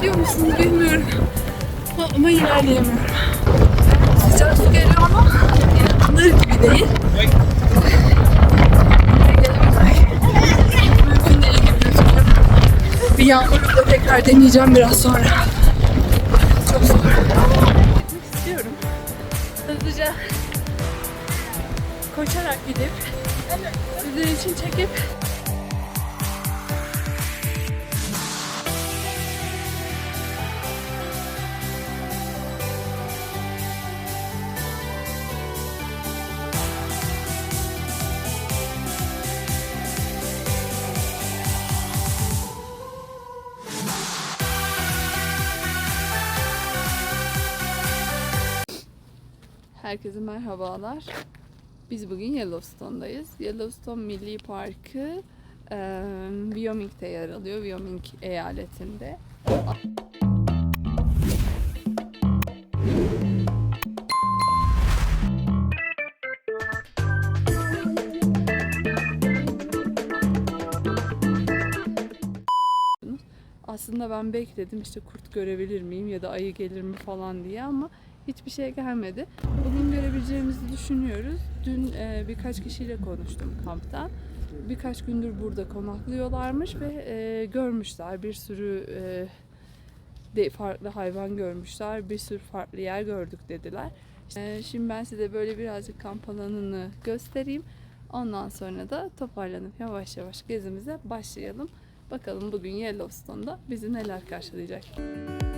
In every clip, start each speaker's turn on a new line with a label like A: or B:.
A: istiyor musunuz bilmiyorum. Ama ilerleyemiyorum. Sıcak su geliyor ama inanılır gibi değil. Mümkün değil gibi. Bir yağmurlukla tekrar deneyeceğim biraz sonra. Çok zor. Gitmek istiyorum. Hızlıca koşarak gidip sizin için çekip Herkese merhabalar. Biz bugün Yellowstone'dayız. Yellowstone Milli Parkı e, Wyoming'de yer alıyor. Wyoming eyaletinde. Aslında ben bekledim işte kurt görebilir miyim ya da ayı gelir mi falan diye ama hiçbir şey gelmedi. Bugün görebileceğimizi düşünüyoruz. Dün e, birkaç kişiyle konuştum kamptan. Birkaç gündür burada konaklıyorlarmış ve e, görmüşler bir sürü e, de farklı hayvan görmüşler, bir sürü farklı yer gördük dediler. E, şimdi ben size böyle birazcık kamp alanını göstereyim. Ondan sonra da toparlanıp yavaş yavaş gezimize başlayalım. Bakalım bugün Yellowstone'da bizi neler karşılayacak. Burada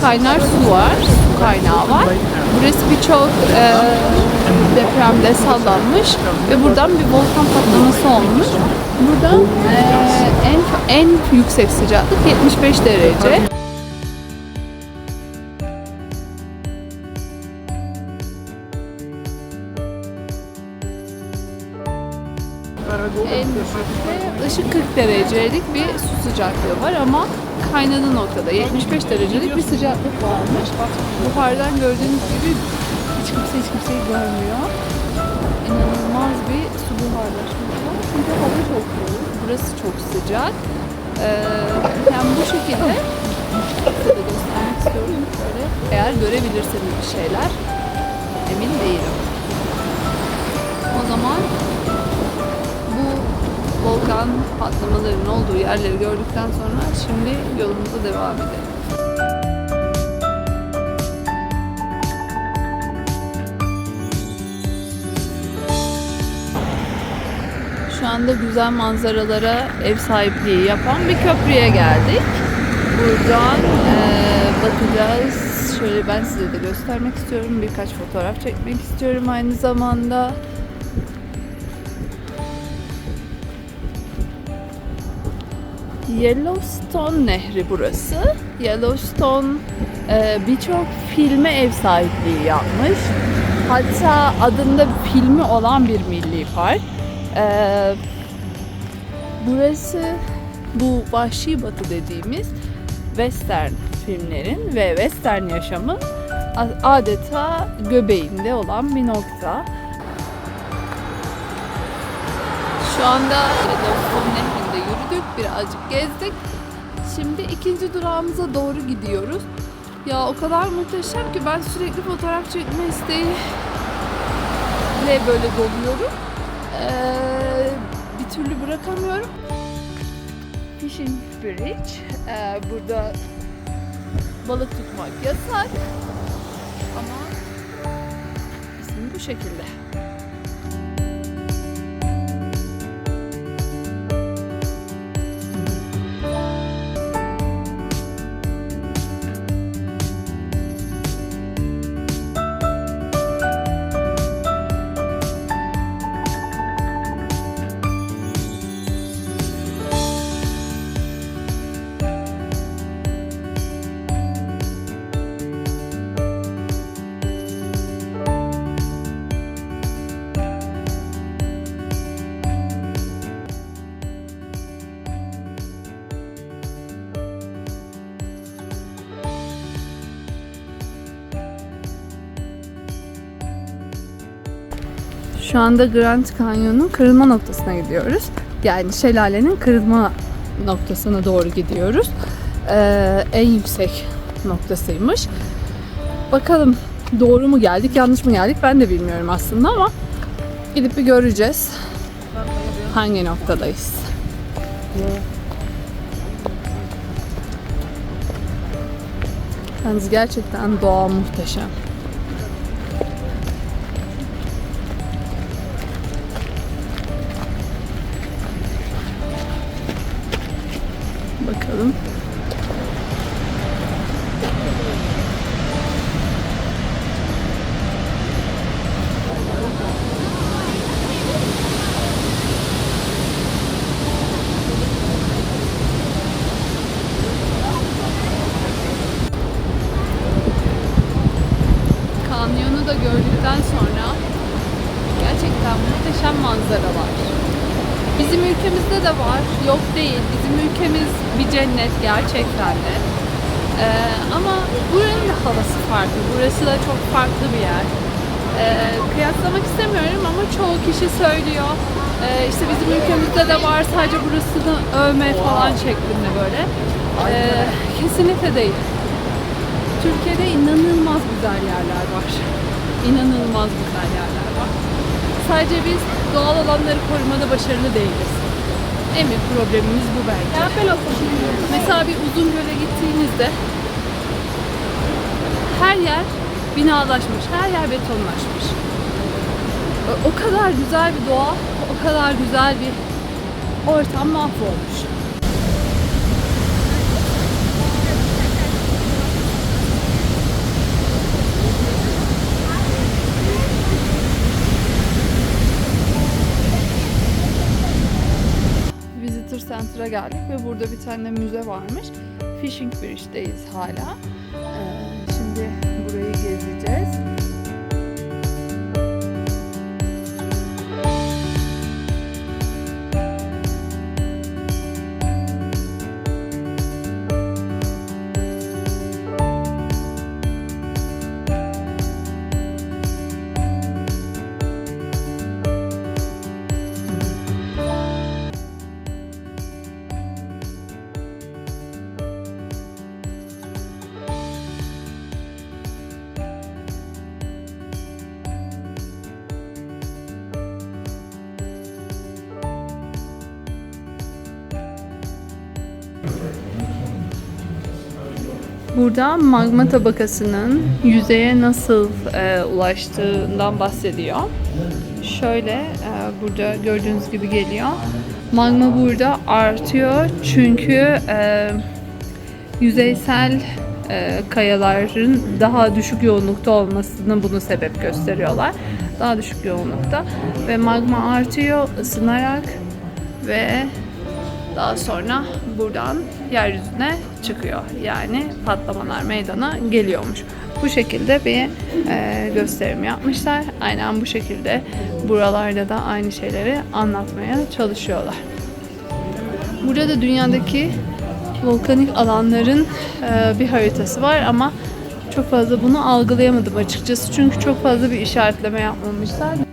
A: kaynar su var, su kaynağı var. Burası birçok e, depremde sallanmış ve buradan bir volkan patlaması olmuş. Burada e, en en yüksek sıcaklık 75 derece. En yüksekte ışık 40 derecelik bir su sıcaklığı var ama kaynadığı noktada 75 derecelik bir sıcaklık varmış. Buhardan gördüğünüz gibi hiç kimse hiç kimseyi görmüyor. İnanılmaz bir su buharlaşması var. Çünkü hava çok soğuk. Burası çok sıcak. Ee, yani bu şekilde size göstermek istiyorum. Böyle eğer görebilirseniz bir şeyler emin değilim. O zaman volkan patlamalarının olduğu yerleri gördükten sonra şimdi yolumuza devam edelim. Şu anda güzel manzaralara ev sahipliği yapan bir köprüye geldik. Buradan eee, bakacağız. Şöyle ben size de göstermek istiyorum. Birkaç fotoğraf çekmek istiyorum aynı zamanda. Yellowstone Nehri burası. Yellowstone e, birçok filme ev sahipliği yapmış. Hatta adında filmi olan bir milli park. E, burası bu Vahşi Batı dediğimiz western filmlerin ve western yaşamın adeta göbeğinde olan bir nokta. Şu anda birazcık gezdik. Şimdi ikinci durağımıza doğru gidiyoruz. Ya o kadar muhteşem ki ben sürekli fotoğraf çekme isteği ile böyle doluyorum. Ee, bir türlü bırakamıyorum. Fishing Bridge. Ee, burada balık tutmak yasak. Ama Bu şekilde. Şu anda Grand Canyon'un kırılma noktasına gidiyoruz. Yani şelalenin kırılma noktasına doğru gidiyoruz. Ee, en yüksek noktasıymış. Bakalım doğru mu geldik, yanlış mı geldik ben de bilmiyorum aslında ama gidip bir göreceğiz. Hangi noktadayız? Yalnız gerçekten doğa muhteşem. Muhteşem manzaralar. Bizim ülkemizde de var, yok değil. Bizim ülkemiz bir cennet gerçekten de. Ee, ama buranın da havası farklı. Burası da çok farklı bir yer. Ee, kıyaslamak istemiyorum ama çoğu kişi söylüyor. Ee, işte bizim ülkemizde de var sadece burasını övme falan şeklinde böyle. Ee, kesinlikle değil. Türkiye'de inanılmaz güzel yerler var. İnanılmaz güzel yerler var. Sadece biz doğal alanları korumada başarılı değiliz. En büyük problemimiz bu bence. Mesela bir uzun göle gittiğinizde her yer binalaşmış, her yer betonlaşmış. O kadar güzel bir doğa, o kadar güzel bir ortam mahvolmuş. Geldik ve burada bir tane müze varmış. Fishing Bridge'deyiz hala. Ee, şimdi burayı gezeceğiz. Burada magma tabakasının yüzeye nasıl e, ulaştığından bahsediyor. Şöyle e, burada gördüğünüz gibi geliyor. Magma burada artıyor çünkü e, yüzeysel e, kayaların daha düşük yoğunlukta olmasını bunu sebep gösteriyorlar. Daha düşük yoğunlukta ve magma artıyor ısınarak ve daha sonra buradan yeryüzüne çıkıyor. Yani patlamalar meydana geliyormuş. Bu şekilde bir e, gösterim yapmışlar. Aynen bu şekilde buralarda da aynı şeyleri anlatmaya çalışıyorlar. Burada da dünyadaki volkanik alanların e, bir haritası var ama çok fazla bunu algılayamadım açıkçası. Çünkü çok fazla bir işaretleme yapmamışlar.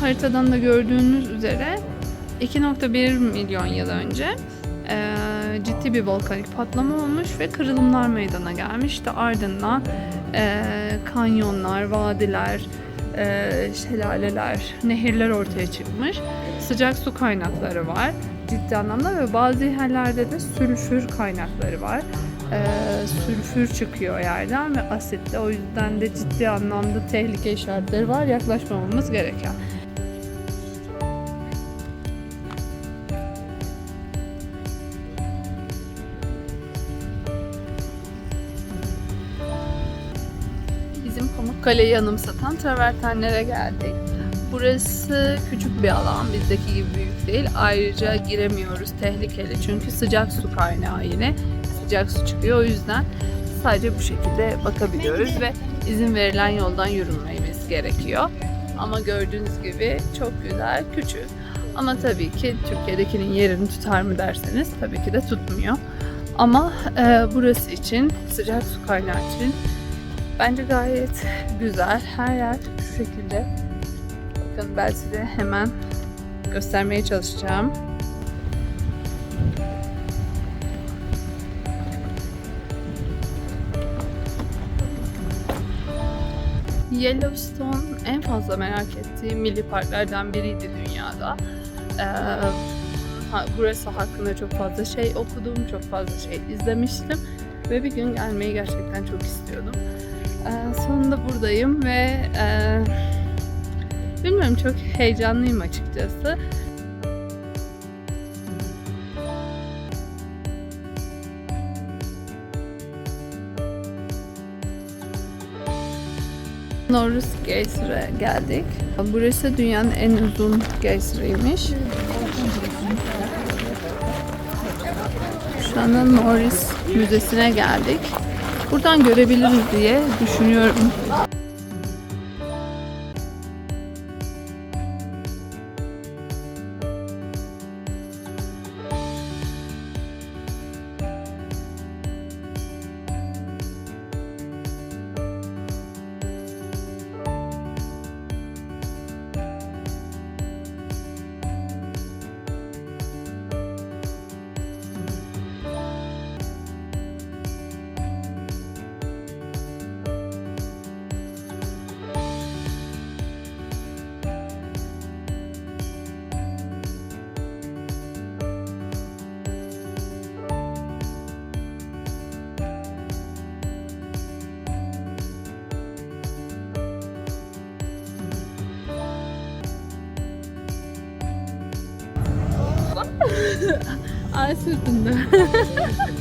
A: Haritadan da gördüğünüz üzere 2.1 milyon yıl önce eee, ciddi bir volkanik patlama olmuş ve kırılımlar meydana gelmiş. İşte ardından eee, kanyonlar, vadiler, eee, şelaleler, nehirler ortaya çıkmış. Sıcak su kaynakları var ciddi anlamda ve bazı yerlerde de sülfür kaynakları var. Eee, sülfür çıkıyor yerden ve asitli. O yüzden de ciddi anlamda tehlike işaretleri var. Yaklaşmamamız gereken. Pamukkale'yi anımsatan travertenlere geldik. Burası küçük bir alan, bizdeki gibi büyük değil. Ayrıca giremiyoruz, tehlikeli. Çünkü sıcak su kaynağı yine. Sıcak su çıkıyor, o yüzden sadece bu şekilde bakabiliyoruz ve izin verilen yoldan yürümemiz gerekiyor. Ama gördüğünüz gibi çok güzel, küçük. Ama tabii ki Türkiye'dekinin yerini tutar mı derseniz tabii ki de tutmuyor. Ama e, burası için, sıcak su kaynağı için bence gayet güzel. Her yer şu şekilde. Bakın ben size hemen göstermeye çalışacağım. Yellowstone en fazla merak ettiğim milli parklardan biriydi dünyada. Ee, ha- burası hakkında çok fazla şey okudum, çok fazla şey izlemiştim ve bir gün gelmeyi gerçekten çok istiyordum. Ee, sonunda buradayım ve e, bilmiyorum çok heyecanlıyım açıkçası. Norris Geyser'e geldik. Burası dünyanın en uzun geyseriymiş. Şu anda Norris Müzesi'ne geldik. Buradan görebiliriz diye düşünüyorum. 할 수 있던데.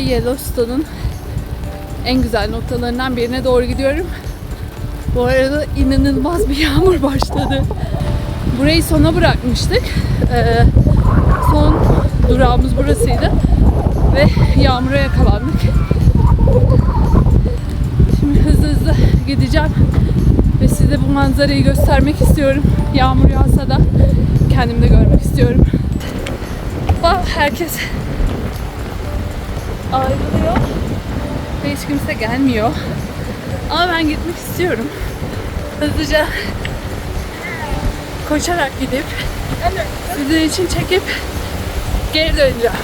A: Yellowstone'un en güzel noktalarından birine doğru gidiyorum. Bu arada inanılmaz bir yağmur başladı. Burayı sona bırakmıştık. Ee, son durağımız burasıydı. Ve yağmura yakalandık. Şimdi hızlı hızlı gideceğim. Ve size bu manzarayı göstermek istiyorum. Yağmur yağsa da kendim de görmek istiyorum. Bak herkes ayrılıyor ve hiç kimse gelmiyor. Ama ben gitmek istiyorum. Hızlıca koşarak gidip sizin için çekip geri döneceğim.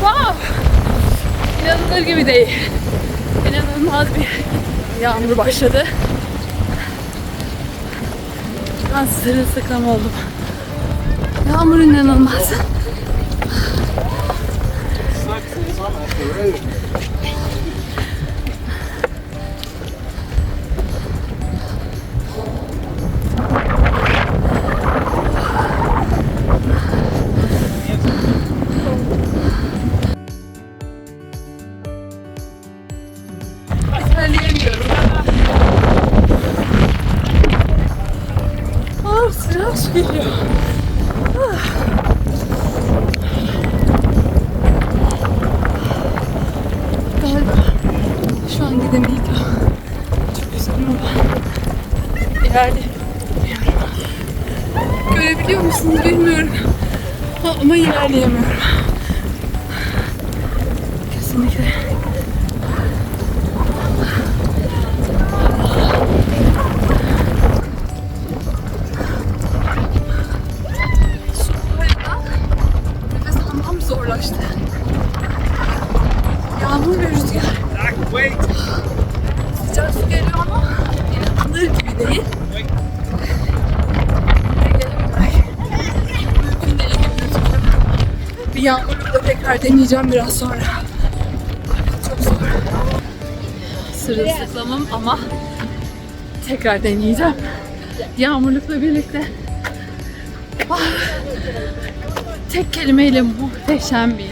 A: Wow! İnanılır gibi değil. İnanılmaz bir yağmur başladı. Ben sırılsıklam oldum. Yağmur inanılmaz. I'm off the road. Musunuz bilmiyorum. Ama ilerleyemiyorum. Kesinlikle. Deneyeceğim biraz sonra. Çok zor. Sırılsıklamam ama tekrar deneyeceğim. Yağmurlukla birlikte. Ah, tek kelimeyle muhteşem bir yer.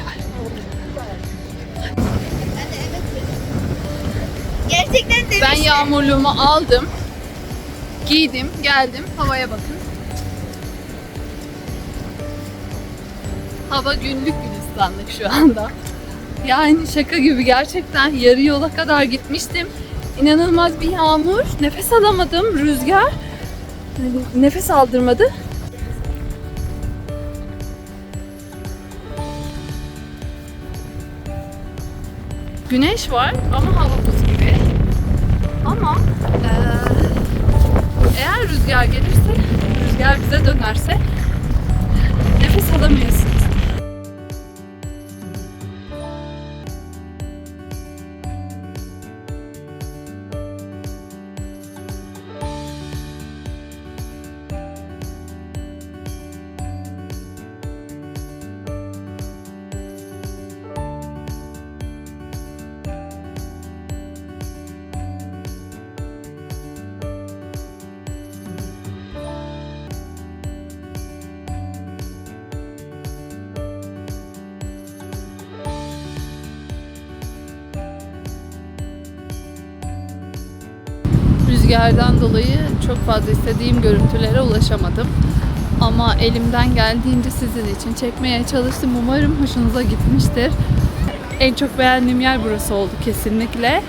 B: Gerçekten de
A: Ben yağmurluğumu aldım. Giydim, geldim. Havaya bakın. Hava günlük gülistanlık şu anda. Yani şaka gibi gerçekten yarı yola kadar gitmiştim. İnanılmaz bir yağmur. Nefes alamadım. Rüzgar nefes aldırmadı. Güneş var ama hava buz gibi. Ama eee, eğer rüzgar gelirse, rüzgar bize dönerse nefes alamıyorsunuz. Rüzgardan dolayı çok fazla istediğim görüntülere ulaşamadım. Ama elimden geldiğince sizin için çekmeye çalıştım. Umarım hoşunuza gitmiştir. En çok beğendiğim yer burası oldu kesinlikle.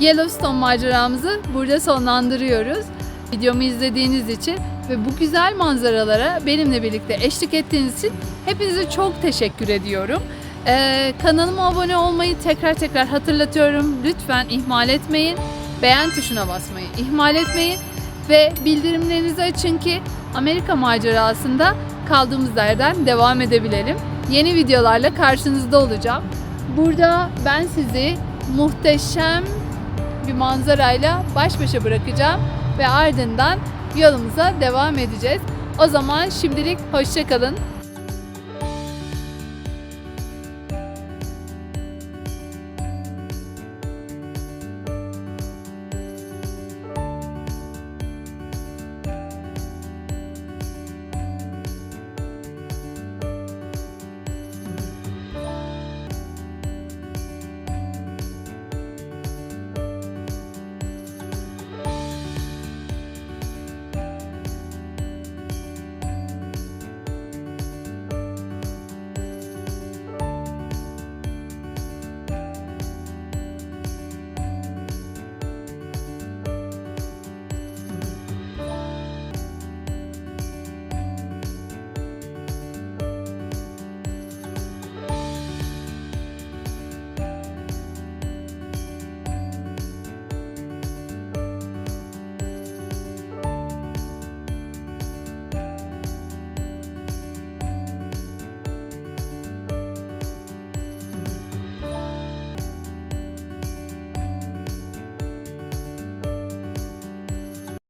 A: Yellowstone maceramızı burada sonlandırıyoruz. Videomu izlediğiniz için ve bu güzel manzaralara benimle birlikte eşlik ettiğiniz için hepinize çok teşekkür ediyorum. Ee, kanalıma abone olmayı tekrar tekrar hatırlatıyorum. Lütfen ihmal etmeyin. Beğen tuşuna basmayı ihmal etmeyin. Ve bildirimlerinizi açın ki Amerika macerasında kaldığımız yerden devam edebilelim. Yeni videolarla karşınızda olacağım. Burada ben sizi muhteşem bir manzarayla baş başa bırakacağım ve ardından yolumuza devam edeceğiz. O zaman şimdilik hoşça kalın.